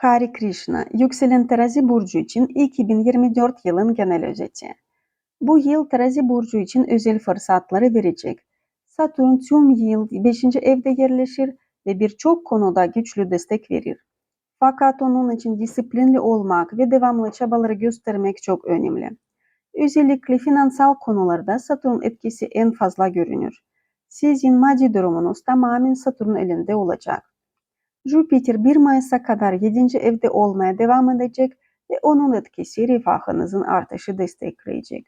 Kari Krishna, yükselen terazi burcu için 2024 yılın genel özeti. Bu yıl terazi burcu için özel fırsatları verecek. Satürn tüm yıl 5. evde yerleşir ve birçok konuda güçlü destek verir. Fakat onun için disiplinli olmak ve devamlı çabaları göstermek çok önemli. Özellikle finansal konularda Satürn etkisi en fazla görünür. Sizin maddi durumunuz tamamen Satürn elinde olacak. Jüpiter 1 Mayıs'a kadar 7. evde olmaya devam edecek ve onun etkisi refahınızın artışı destekleyecek.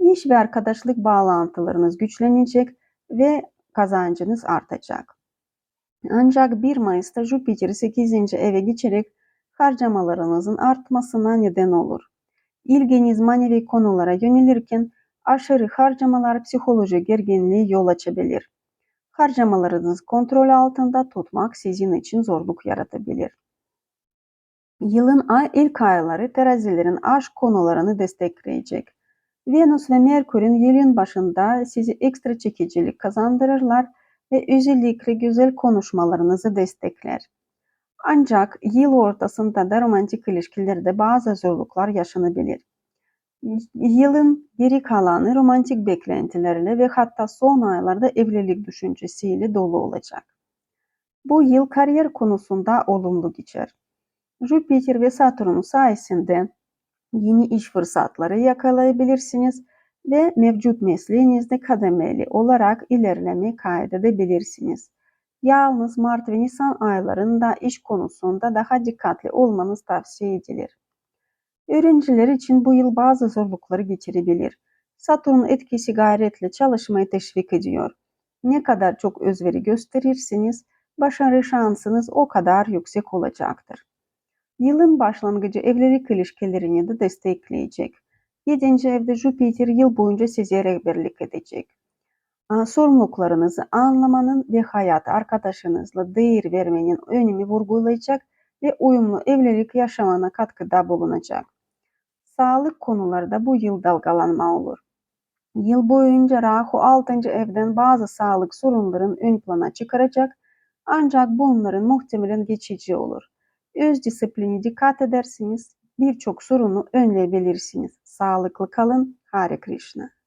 İş ve arkadaşlık bağlantılarınız güçlenecek ve kazancınız artacak. Ancak 1 Mayıs'ta Jüpiter 8. eve geçerek harcamalarınızın artmasına neden olur. İlginiz manevi konulara yönelirken aşırı harcamalar psikoloji gerginliği yol açabilir. Harcamalarınızı kontrol altında tutmak sizin için zorluk yaratabilir. Yılın ilk ayları terazilerin aşk konularını destekleyecek. Venüs ve Merkür'ün yılın başında sizi ekstra çekicilik kazandırırlar ve özellikle güzel konuşmalarınızı destekler. Ancak yıl ortasında da romantik ilişkilerde bazı zorluklar yaşanabilir. Yılın geri kalanı romantik beklentilerle ve hatta son aylarda evlilik düşüncesiyle dolu olacak. Bu yıl kariyer konusunda olumlu geçer. Jüpiter ve Satürn sayesinde yeni iş fırsatları yakalayabilirsiniz ve mevcut mesleğinizde kademeli olarak ilerleme kaydedebilirsiniz. Yalnız Mart ve Nisan aylarında iş konusunda daha dikkatli olmanız tavsiye edilir. Öğrenciler için bu yıl bazı zorlukları geçirebilir. Satürn etkisi gayretle çalışmayı teşvik ediyor. Ne kadar çok özveri gösterirseniz başarı şansınız o kadar yüksek olacaktır. Yılın başlangıcı evlilik ilişkilerini de destekleyecek. 7. evde Jüpiter yıl boyunca size rehberlik edecek. Sorumluluklarınızı anlamanın ve hayat arkadaşınızla değer vermenin önemi vurgulayacak ve uyumlu evlilik yaşamına katkıda bulunacak. Sağlık konularda bu yıl dalgalanma olur. Yıl boyunca Rahu 6. evden bazı sağlık sorunların ön plana çıkaracak ancak bunların muhtemelen geçici olur. Öz disiplini dikkat edersiniz birçok sorunu önleyebilirsiniz. Sağlıklı kalın. Hare Krishna.